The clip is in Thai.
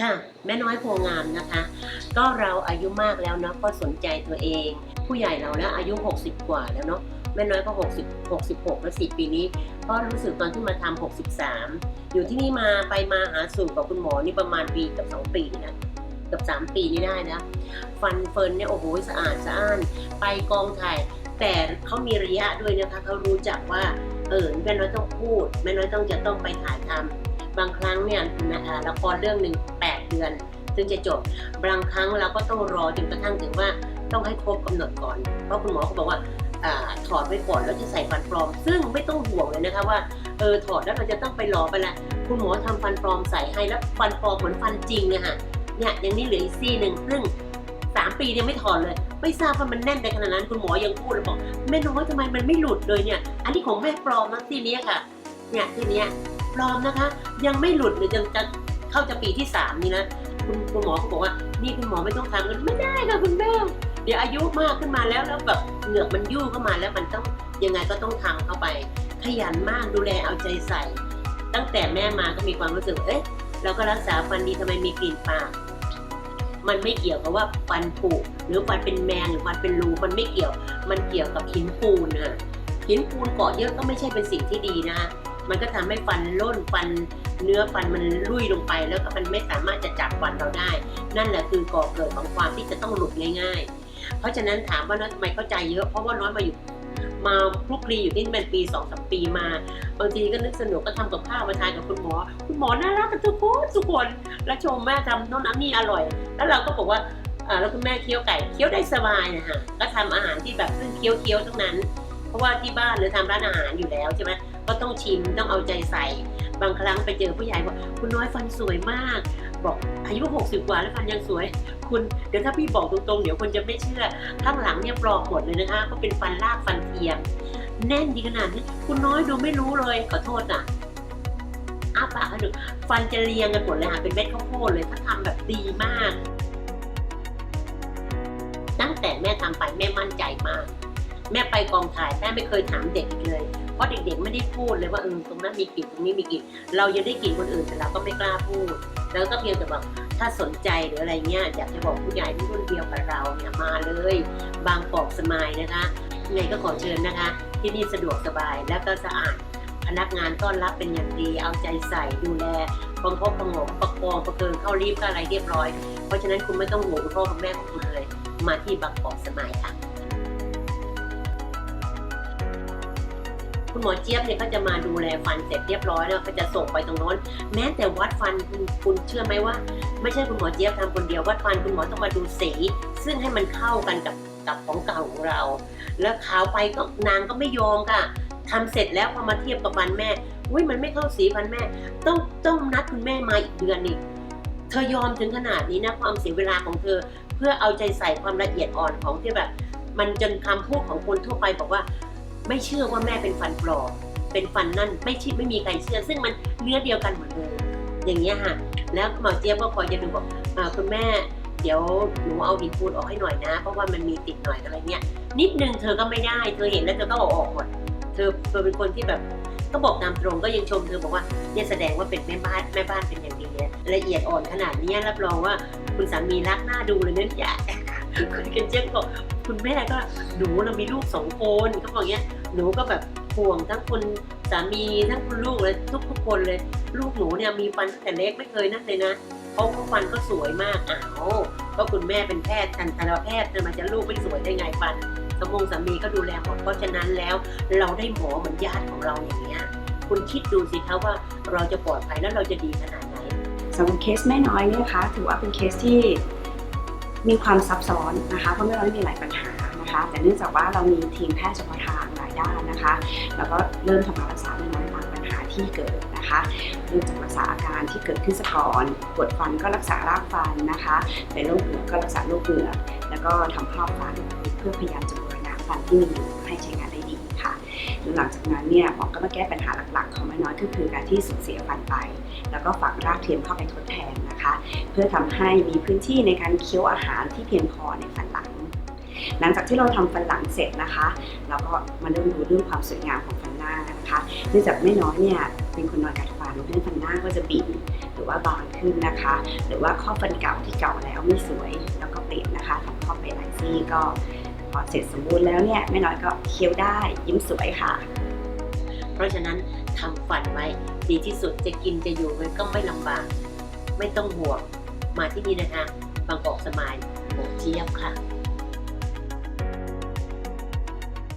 ค่ะแม่น้อยโพงามนะคะ ก็เราอายุมากแล้วเนาะก็สนใจตัวเอง ผู้ใหญ่เราแล้วอายุ 60 กว่าแล้วเนาะแม่น้อยก็ 60 66 แล้วสิปีนี้ก็รู้สึกตอนที่มาทำ63 อยู่ที่นี่มาไปมาหาสู่กับคุณหมอนี่ประมาณปีกับ 2 ปีนะกับ 3 ปีนี่ได้นะ ฟันเฟินเนี่ยโอ้โหสะอาดสะอ้าน ไปกองถ่าย แต่เขามีระยะด้วยนะคะเขารู้จักว่าเออแม่น้อยต้องพูด แม่น้อยต้องจะต้องไปถ่ายทำ บางครั้งเนี่ยละครเรื่องหนึ่งแปดเดือนถึงจะจบบางครั้งเราก็ต้องรอจนกระทั่งถึงว่าต้องให้ครบกำหนดก่อน เพราะคุณหมอเขาบอกว่าอถอดไว้ก่อนแล้วจะใส่ฟันปลอม ซึ่งไม่ต้องห่วงเลยนะคะว่าเออถอดแล้วเราจะต้องไปรอไปละคุณหมอทำฟันปลอมใส่ให้แล้วฟันปลอมเหมือนฟันจริงเนี่ยค่ะเนี่ยยังนี่เหลืออีกซี่หนึ่งซึ่งสามปียังไม่ถอดเลย ไม่ทราบว่ามันแน่นไปขนาดนั้นคุณหมอยังพูดเลยบอกแม่น้อยทำไมมันไม่หลุดเลยเนี่ย อันนี้ของแม่ปลอมนะที่นี้ค่ะ เนี่ยที่เนี้ย ปลอมนะคะ ยังไม่หลุดเลยยังจะเข้าจะปีที่สามนี่นะคุณคุณหมอเขาบอกว่านี่คุณหมอไม่ต้องทำกันไม่ได้ค่ะคุณแม่เดี๋ยวอายุมากขึ้นมาแล้วแล้วแบบเหงือกมันยู่เข้ามาแล้วมันต้องยังไงก็ต้องทำเข้าไป ขยันมากดูแลเอาใจใส่ ตั้งแต่แม่มาก็มีความรู้สึกเอ๊ะเราก็รักษาฟันดีทำไมมีกลิ่นปากมันไม่เกี่ยวกับว่าฟันผุหรือฟันเป็นแมงหรือฟันเป็นรูมันไม่เกี่ยว มันเกี่ยวกับหินปูนนะหินปูนเกาะเยอะก็ไม่ใช่เป็นสิ่งที่ดีนะ มันก็ทำให้ฟันล่นฟันเนื้อฟันมันลุยลงไป แล้วก็มันไม่สามารถจะจับฟันเราได้ นั่นแหละคือก่อเกิดของความที่จะต้องหลุดง่ายๆ เพราะฉะนั้นถามว่าน้อยทำไมเข้าใจเยอะเพราะว่าน้อยมาอยู่มาคลุกคลีอยู่ที่นี่เป็นปีสองสามปีมาบางทีก็นึกสนุกก็ทำกับข้าวมาทานกับคุณหมอ คุณหมอน่ารักกันทุกคนทุกคนแล้วชมแม่ทำโน้นน้ำนี่อร่อย แล้วเราก็บอกว่าอ่าแล้วคุณแม่เคี้ยวไก่เคี้ยวได้สบายนะฮะก็ทำอาหารที่แบบซึ่งเคี้ยวเคี้ยวทั้งนั้น เพราะว่าที่บ้านหรือทำร้านอาหารอยู่แล้วใช่ไหมก็ต้องชิมต้องเอาใจใส่ บางครั้งไปเจอผู้ใหญ่บอกคุณน้อยฟันสวยมาก บอกอายุ 60 กว่าแล้วฟันยังสวย คุณเดี๋ยวถ้าพี่บอกตรงๆ เดี๋ยวคนจะไม่เชื่อข้างหลังเนี่ยปลอกหมดเลยนะคะ ก็เป็นฟันลากฟันเทียม แน่นดีขนาดนี้คุณน้อยดูไม่รู้เลยขอโทษนะอ้าปากให้ดูฟันจะเรียงกันหมดเลยค่ะเป็นเม็ดข้าวโพดเลยถ้าทำแบบดีมาก ตั้งแต่แม่ทำไปแม่มั่นใจมาก แม่ไปกองถ่ายแม่ไม่เคยถามเด็กเลย เพราะเด็กๆไม่ได้พูดเลยว่าเออตรงนั้นมีกลิ่นตรงนี้มีกลิ่นเรายังได้กลิ่นคนอื่นแต่เราก็ไม่กล้าพูดแล้วก็เพียงแต่แบบถ้าสนใจหรืออะไรเงี้ยอยากจะบอกผู้ใหญ่ที่รุ่นเดียวกับเราเนี่ยมาเลย บางกอกสมายนะคะยังไงก็ขอเชิญนะคะ ที่นี่สะดวกสบายแล้วก็สะอาดพนักงานต้อนรับเป็นอย่างดี เอาใจใส่ดูแลประคบประหงมประคองประเคิงเข้ารีบก็อะไรเรียบร้อย เพราะฉะนั้นคุณไม่ต้องห่วงคุณพ่อคุณแม่ของคุณเลย มาที่บางกอกสมายค่ะ คุณหมอเจี๊ยบเนี่ยก็จะมาดูแลฟันเสร็จเรียบร้อยแล้วก็จะส่งไปตรงโน้น แม้แต่วัดฟันคุณคุณเชื่อไหมว่า ไม่ใช่คุณหมอเจี๊ยบทำคนเดียววัดฟันคุณหมอต้องมาดูสี ซึ่งให้มันเข้ากันกับกับของเก่าของเรา แล้วขาวไปก็นางก็ไม่ยอมค่ะทำเสร็จแล้วพอมาเทียบกับฟันแม่อุ้ยมันไม่เข้าสีฟันแม่ ต้องต้องนัดคุณแม่มาอีกเดือนอีกเธอยอมถึงขนาดนี้นะความเสียเวลาของเธอ เพื่อเอาใจใส่ความละเอียดอ่อนของที่แบบมันจนคำพูดของคนทั่วไปบอกว่า ไม่เชื่อว่าแม่เป็นฟันปลอมเป็นฟันนั่นไม่ชิดไม่มีใครเชื่อ ซึ่งมันเนื้อเดียวกันหมดเลยอย่างเงี้ยค่ะ แล้วหมอเจี๊ยบก็คอยจะดูบอกคุณแม่เดี๋ยวหนูเอาดีฟูดออกให้หน่อยนะ เพราะว่ามันมีติดหน่อยอะไรเงี้ยนิดนึงเธอก็ไม่ได้ เธอเห็นแล้วเธอก็เอาออกหมดเธอเธอเป็นคนที่แบบก็บอกตามตรงก็ยังชมเธอบอกว่าเนี่ยแสดงว่าเป็นแม่บ้านแม่บ้านเป็นอย่างดีเนี่ยละเอียดอ่อนขนาดนี้รับรองว่าคุณสามีรักหน้าดูเลยเนี่ยอย่าคุณกันเจี๊ยบบอก คุณแม่ก็หนูเรามีลูกสองคนเขาบอกเงี้ยหนูก็แบบห่วงทั้งคุณสามีทั้งคุณลูกเลยทุกทุกคนเลย ลูกหนูเนี่ยมีฟันตั้งแต่เล็กไม่เคยนั่นเลยนะเขาเขาฟันก็สวยมากอ้าวก็คุณแม่เป็นแพทย์ทันตแพทย์จะมาจะลูกไม่สวยได้ไงฟันสมองสามีก็ดูแลหมดเพราะฉะนั้นแล้ว เราได้หมอเหมือนญาติของเราอย่างเงี้ยคุณคิดดูสิคะว่าเราจะปลอดภัยแล้วเราจะดีขนาดไหนสำหรับเคสแม่น้อยเนี่ยคะถือว่าเป็นเคสที่ มีความซับซ้อนนะคะเพราะไม่เราไมีหลายปัญหานะคะ แต่เนื่องจากว่าเรามีทีมแพทย์เฉพาะทางหลายด้านนะคะแล้วก็เริ่มทำการรักษาแม่น้อยตามปัญหาที่เกิดนะคะเริ่มจากรักษาอาการที่เกิดขึ้นสะก่อนปวดฟันก็รักษารากฟันนะคะเป็นโรคเหงือกก็รักษาโรคเหงือกแล้วก็ทำครอบฟันเพื่อพยายามจะ ฟันที่มีอยู่ให้ใช้งานได้ดีค่ะแล้วหลังจากนั้นเนี่ยหมอก็มาแก้ปัญหาหลักๆ ของแม่น้อยก็คือการที่สูญเสียฟันไป แล้วก็ฝังรากเทียมเข้าไปทดแทนนะคะ เพื่อทำให้มีพื้นที่ในการเคี้ยวอาหารที่เพียงพอในฟันหลัง หลังจากที่เราทำฟันหลังเสร็จนะคะเราก็มาเริ่มดูเรื่องความสวยงามของฟันหน้านะคะเนื่องจากไม่น้อยเนี่ยเป็นคนนอนกัดฟันเพราะฉะนั้นฟันหน้าก็จะบินรือว่าบางขึ้นนะคะ หรือว่าข้อฟันเก่าที่เก่าแล้วไม่สวยแล้วก็เปลี่ยนนะคะทำข้อไปหลายซี่ก็ พอเสร็จสมบูรณ์แล้วเนี่ยแม่น้อยก็เคี้ยวได้ยิ้มสวยค่ะ เพราะฉะนั้นทำฝันไว้ดีที่สุดจะกินจะอยู่มันก็ไม่ลำบาก ไม่ต้องห่วงมาที่นี่นะคะ บางกอกสมายโหเทียบค่ะ